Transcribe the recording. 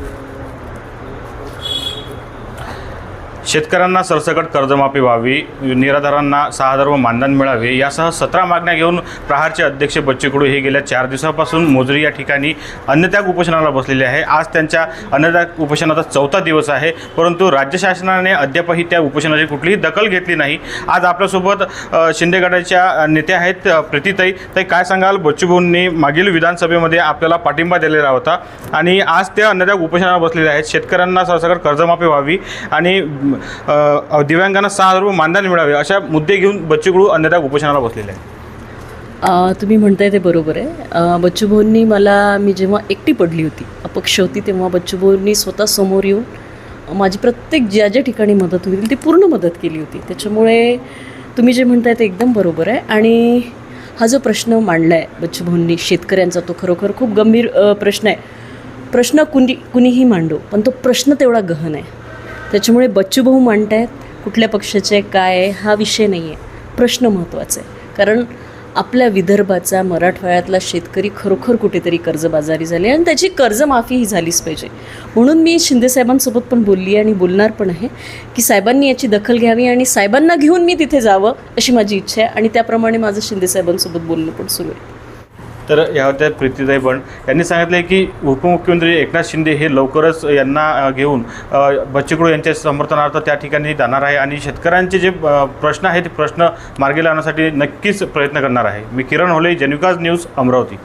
Yeah. शेतकऱ्यांना सरसकट कर्जमाफी व्हावी निराधारांना सहा हजार व मानधन मिळावे यासह सतरा मागण्या घेऊन प्रहारचे अध्यक्ष बच्चू कडू हे गेल्या चार दिवसापासून मोजरी या ठिकाणी अन्नत्याग उपोषणाला बसलेले आहे. आज त्यांच्या अन्नत्याग उपोषणाचा चौथा दिवस आहे परंतु राज्य शासनाने अद्यापही त्या उपोषणाची कुठलीही दखल घेतली नाही. आज आपल्यासोबत शिंदेगडाच्या शिंदे गटाच्या नेत्या आहेत प्रीतीताई. ताई काय सांगाल? बच्चूभाऊंनी मागील विधानसभेमध्ये आपल्याला पाठिंबा दिलेला होता आणि आज त्या अन्नत्याग उपोषणाला बसलेले आहेत. शेतकऱ्यांना सरसकट कर्जमाफी व्हावी आणि अ, दिव्यांगांना सहा हजार रुपये मानधन मिळावे अशा मुद्दे घेऊन बच्चू अन्यथा उपोषणाला बसलेले आहे तुम्ही म्हणताय ते बरोबर आहे. बच्चूभाऊंनी मला मी जेव्हा एकटी पडली होती अपक्ष होती तेव्हा बच्चूभाऊंनी स्वतः समोर येऊन माझी प्रत्येक ज्या ज्या ठिकाणी मदत होईल ती पूर्ण मदत केली होती. त्याच्यामुळे तुम्ही जे म्हणताय ते एकदम बरोबर आहे. आणि हा जो प्रश्न मांडला आहे बच्चूभाऊंनी शेतकऱ्यांचा तो खरोखर खूप गंभीर प्रश्न आहे. प्रश्न कुणी कुणीही मांडो पण तो प्रश्न तेवढा गहन आहे. त्याच्यामुळे बच्चू भाऊ आहेत कुठल्या पक्षाचे काय हा विषय नाही आहे प्रश्न महत्त्वाचा आहे. कारण आपल्या विदर्भाचा मराठवाड्यातला शेतकरी खरोखर कुठेतरी कर्जबाजारी झाले आणि त्याची कर्जमाफी ही झालीच पाहिजे. म्हणून मी शिंदेसाहेबांसोबत पण बोलली आणि बोलणार पण आहे की साहेबांनी याची दखल घ्यावी आणि साहेबांना घेऊन मी तिथे जावं अशी माझी इच्छा आहे आणि त्याप्रमाणे माझं शिंदेसाहेबांसोबत बोलणं पण सुरू आहे. तर या होत्या प्रीतीताई बंड. यांनी सांगितले की उपमुख्यमंत्री एकनाथ शिंदे हे लवकरच यांना घेऊन बच्चेकडू यांच्या समर्थनार्थ त्या ठिकाणी जाणार आहे आणि शेतकऱ्यांचे जे प्रश्न आहेत ते प्रश्न मार्गी लावण्यासाठी नक्कीच प्रयत्न करणार आहे. मी किरण होले जनविकास न्यूज अमरावती.